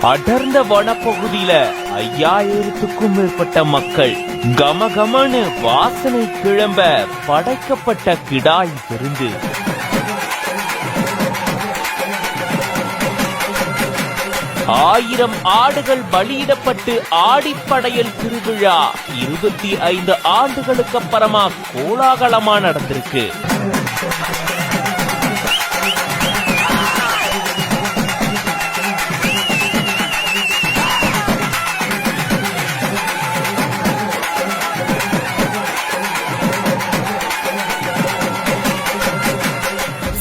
அடர்ந்த வனப்பகுதியில ஐயாயிரத்துக்கும் மேற்பட்ட மக்கள் கமகமனு வாசனை கிளம்ப படைக்கப்பட்ட கிடாய் விருந்து. ஆயிரம் ஆடுகள் பலியிடப்பட்டு ஆடிப்படையல் திருவிழா இருபத்தி ஐந்து ஆண்டுகளுக்கு அப்புறமா கோலாகலமா நடந்திருக்கு.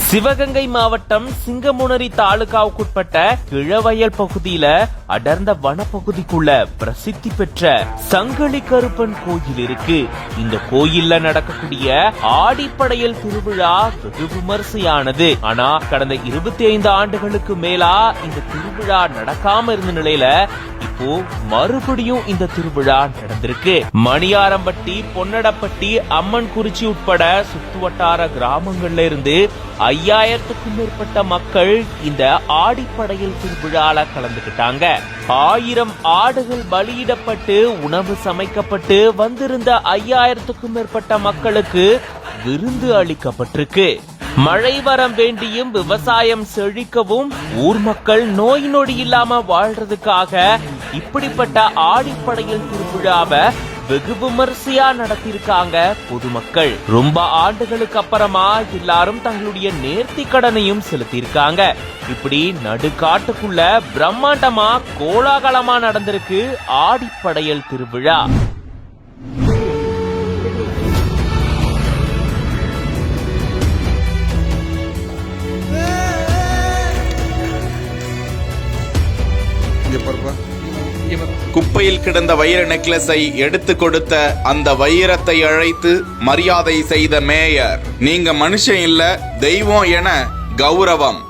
சிவகங்கை மாவட்டம் சிங்கமுனரி தாலுகாவுக்குட்பட்ட கிழவயல் பகுதியில அடர்ந்த வனப்பகுதிக்குள்ள பிரசித்தி பெற்ற சங்கலி கருப்பன் கோயில் இருக்கு. இந்த கோயில்ல நடக்கக்கூடிய ஆடிப்படையல் திருவிழா வெகு விமர்சையானது. ஆனா கடந்த இருபத்தி ஐந்து ஆண்டுகளுக்கு மேலா இந்த திருவிழா நடக்காம இருந்த நிலையில இப்போ மறுபடியும் இந்த திருவிழா நடந்திருக்கு. மணியாரம்பட்டி பொன்னடப்பட்டி அம்மன் குறிச்சி உட்பட சுத்துவட்டார கிராமங்கள்ல இருந்து ஐயாயிரத்துக்கும் மேற்பட்ட மக்கள் இந்த ஆடிப்படையில் திருவிழால கலந்துக்கிட்டாங்க. ஆயிரம் ஆடுகள் பலியிடப்பட்டு உணவு சமைக்கப்பட்டு வந்திருந்த ஐயாயிரத்துக்கும் மேற்பட்ட மக்களுக்கு விருந்து அளிக்கப்பட்டிருக்கு. மழை வரம் வேண்டியும் விவசாயம் செழிக்கவும் ஊர் மக்கள் நோய் நொடி இல்லாம வாழ்றதுக்காக இப்படிப்பட்ட ஆடிப்படையில் திருவிழாவை வெகு விமர்சையா நடத்தியிருக்காங்க பொதுமக்கள். ரொம்ப ஆண்டுகளுக்கு அப்புறமா எல்லாரும் தங்களுடைய நேர்த்தி கடனையும் செலுத்தியிருக்காங்க. இப்படி நடுக்காட்டுக்குள்ள பிரம்மாண்டமா கோலாகலமா நடந்திருக்கு ஆடிப்படையல் திருவிழா. இங்க பாருப்பா. குப்பையில் கிடந்த வைர நெக்லஸை எடுத்து கொடுத்த அந்த வைரத்தை அழைத்து மரியாதை செய்த மேயர். நீங்க மனுஷன் இல்ல தெய்வம் என கௌரவம்.